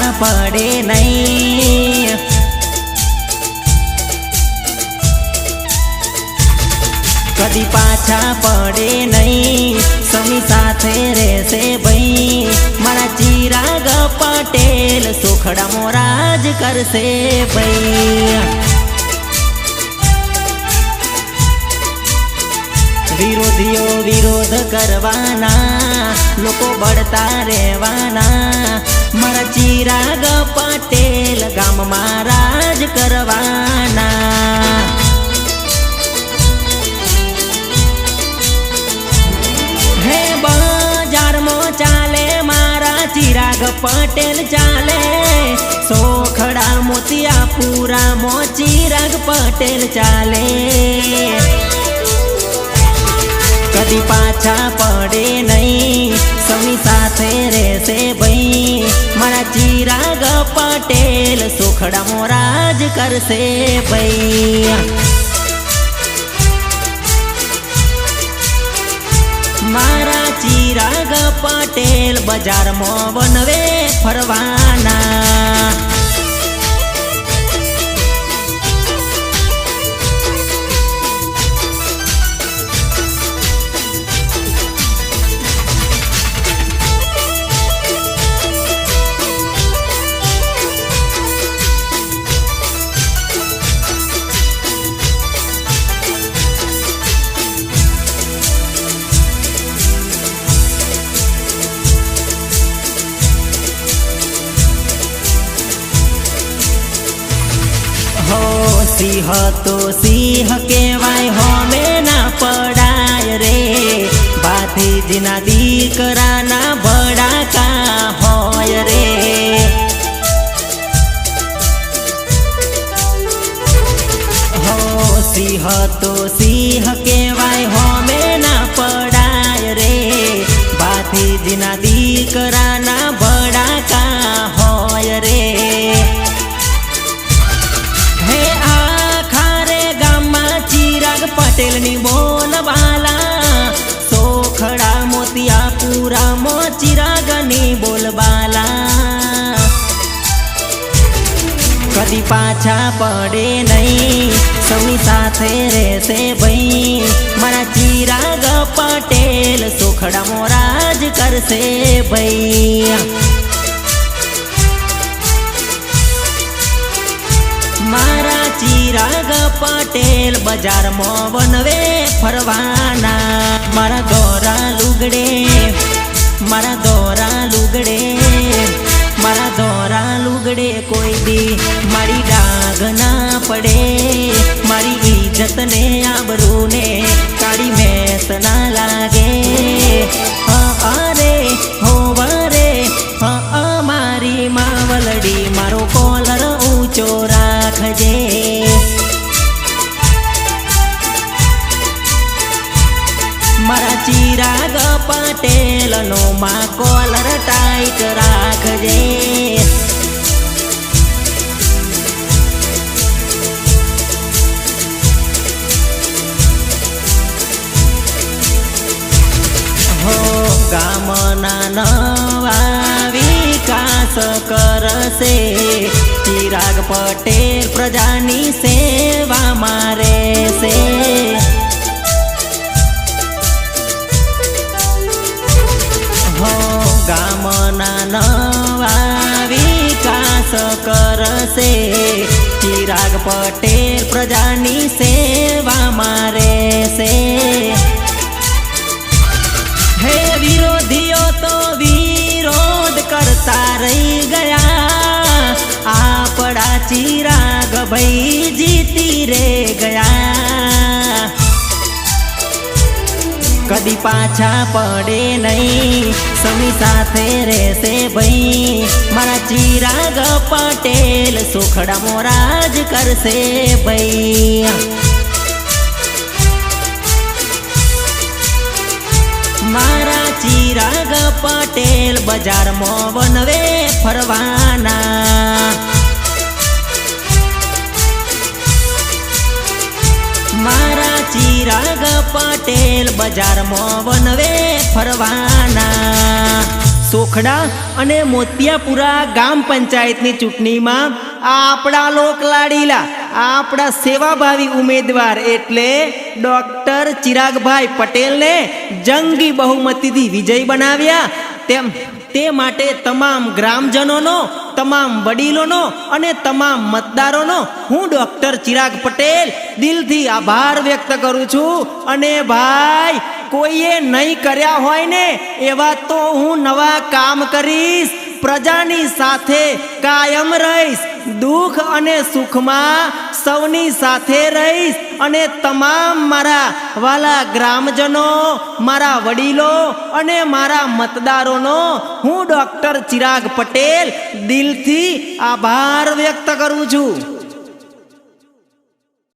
પડે નહીં. કદી પાછા પડે નહીં. સમી સાથે રહેશે ભાઈ. મારા ચિરાગ પટેલ સુખડા મોરાજ કરશે ભાઈ. વિરોધીઓ વિરોધ કરવાના. લોકો બળતા રહેવાના. મારા ચિરાગ પટેલ ગામમાં રાજ કરવાના. હે બજારમાં ચાલે, મારા ચિરાગ પટેલ ચાલે. સોખડા મોતિયાપુરામાં ચિરાગ પટેલ ચાલે. કદી પાછા પડે નહીં. સૌની સાથે રહેશે ભાઈ. મારા ચિરાગ પટેલ સુખડા મોરાજ કરશે ભાઈ. મારા ચિરાગ પટેલ બજારમાં બનવે ફરવાના સિંહ તો સિંહ કેવાય હોમે ના પડાય રે. ભાતીજીના દીકરાના ભડાકા હોય રે. હો સિંહ તો સિંહ કેવાય હોમે ના પડાય રે. ભાતીજીના દીકરાના મોતિયાપુરામાં ચિરાગની બોલબાલા કદી પાછા પડે નહીં સૌની સાથે રહેશે ભાઈ. મારા ચિરાગ પટેલ સુખડા મોરાજ કરશે ભાઈ. મારા ચિરાગ પટેલ બજારમાં બનવે ફરવાના. મારા ગોરા લુગડે મારા દોરા લુગડે, મારા દોરા લુગડે કોઈ દી મારી ડાઘ ના પડે. મારી ઇજ્જત ને આબરૂ ને કાળી મેસ ના લાગે. અરે હો વરે હા, મારી માવલડી, મારો કોલર ઊંચો રાખજે. પટેલનો માં કોલર ટાઈટ રાખજે. હો, ગામના નવા વિકાસ કરશે ચિરાગ પટેલ પ્રજાની સેવા રહેશે પટેલ પ્રજાની સેવા મારે છે. હે વિરોધીઓ તો વિરોધ કરતા રહી ગયા. આપડા ચિરાગ ભાઈ જીતી રે ગયા. કદી પાછા પડે નહીં. સમી સાથે રહેશે ભાઈ. મારા ચિરાગ પટેલ સુખડા મોરાજ કરશે ભાઈ. મારા ચિરાગ પટેલ બજારમાં બનવે ફરવાના. મારા ચિરાગ પટેલ બજારમાં વનવે ફરવાના. સોખડા અને મોતિયાપુરા ગામ પંચાયતની ચૂંટણીમાં આપણા લોકલાડીલા, આપણા સેવાભાવી ઉમેદવાર એટલે ડોક્ટર ચિરાગભાઈ પટેલને જંગી બહુમતીથી વિજય બનાવ્યા. તેમ, તે માટે તમામ ગ્રામજનોનો તમામ વડીલોનો અને તમામ મતદારોનો હું ડોક્ટર ચિરાગ પટેલ દિલથી આભાર વ્યક્ત કરું છું. અને ભાઈ, કોઈએ નહીં કર્યા હોય ને એવા તો હું નવા કામ કરીશ. પ્રજાની સાથે કાયમ રહીશ. દુઃખ અને સુખમાં સૌની સાથે રહીશ. અને તમામ મારા વાલા ગ્રામજનો, મારા વડીલો અને મારા મતદારોનો હું ડોક્ટર ચિરાગ પટેલ દિલથી આભાર વ્યક્ત કરું છું.